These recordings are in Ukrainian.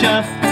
just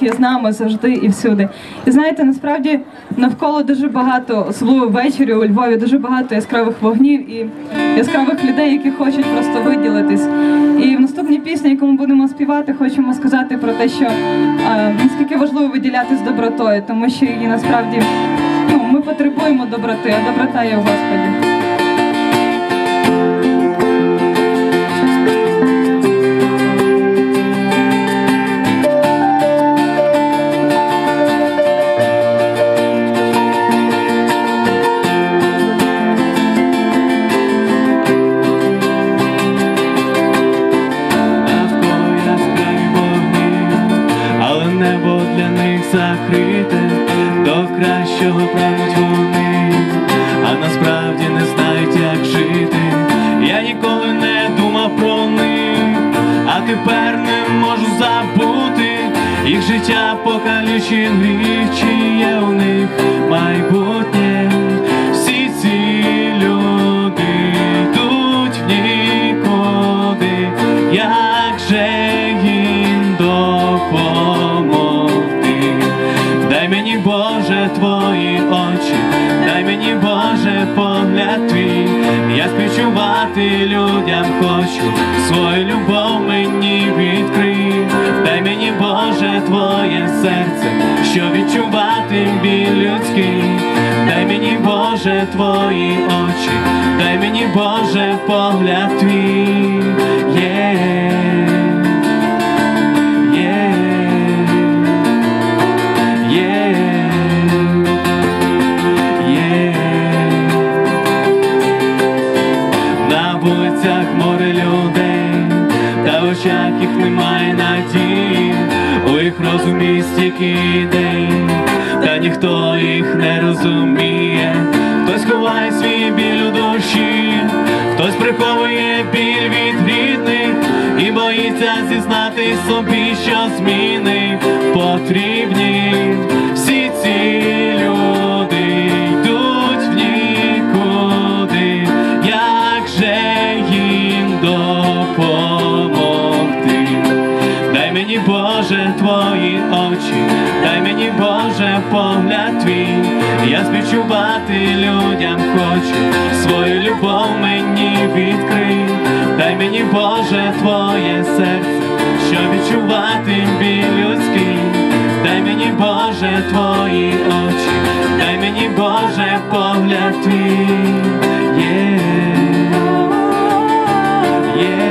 Є з нами завжди і всюди. І знаєте, насправді навколо дуже багато, особливо ввечері у Львові, дуже багато яскравих вогнів і яскравих людей, які хочуть просто виділитись. І в наступній пісні, яку ми будемо співати, хочемо сказати про те, що а, наскільки важливо виділятись добротою, тому що її насправді ну, ми потребуємо доброти, а доброта є у Господі. життя покалічених, чи є у них майбутнє? Всі ці люди йдуть в нікуди, як же їм допомогти, дай мені, Боже, твої очі, дай мені, Боже, погляд твій, я співчувати людям хочу свою любов. твоє серце, що відчувати біль людський, дай мені, Боже, твої очі, дай мені, Боже, погляд твій. Розумі день, та ніхто їх не розуміє, хтось ховає свій біль у душі, хтось приховує біль від рідних і боїться зізнати собі, що зміни потрібні. Я співчувати людям хочу, свою любов мені відкрий, дай мені, Боже, твоє серце, що відчувати біль людський, дай мені, Боже, твої очі, дай мені, Боже, погляд твій. Є, є,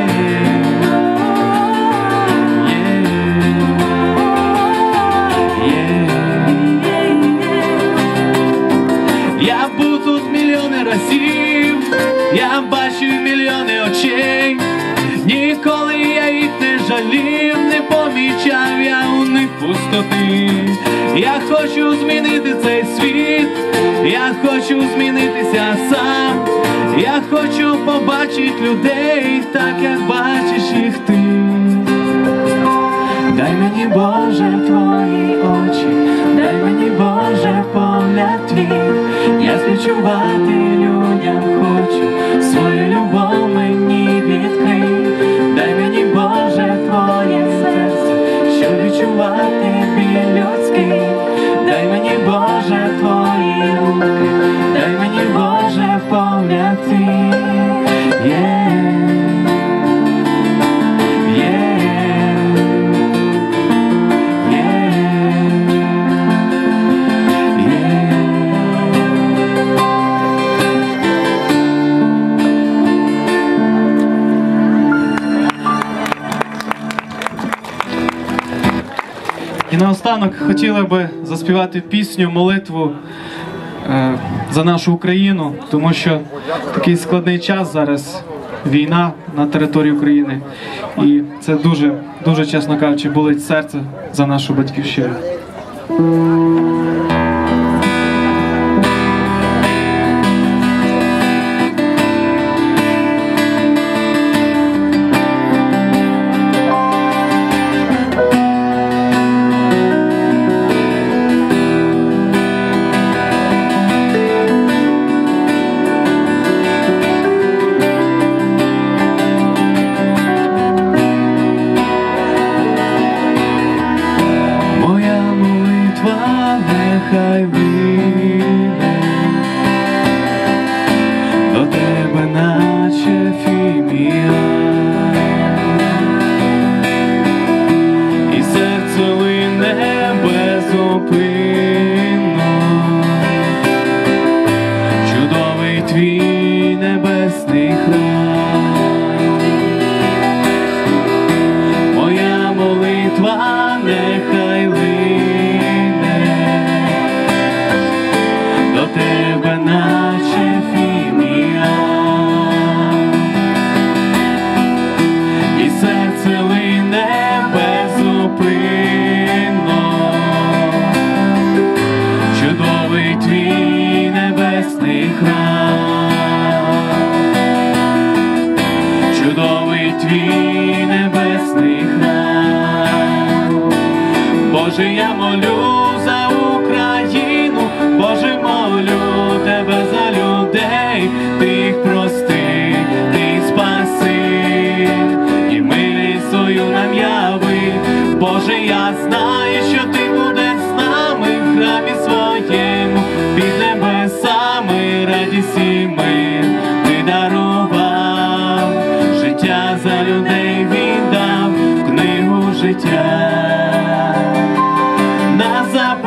я хочу побачити людей, так як бачиш їх ти. Дай мені, Боже, твої очі, дай мені, Боже, погляд твій, я співчувати людям хочу, свою любов мені відкрий, дай мені, Боже, твоє серце, що відчувати біль людський, дай мені, Боже, твої руки, І наостанок хотіли би заспівати пісню, молитву е, за нашу Україну, тому що такий складний час зараз, війна на території України. І це дуже, дуже чесно кажучи, болить серце за нашу батьківщину.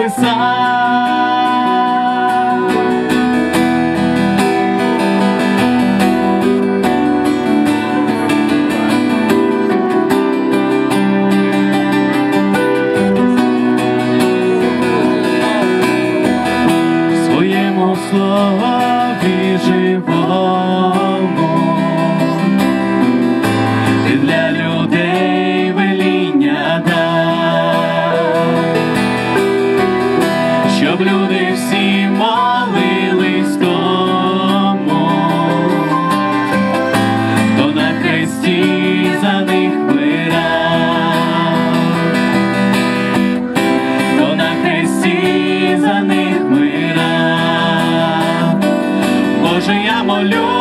inside. Хресті за них мира, Боже, я молю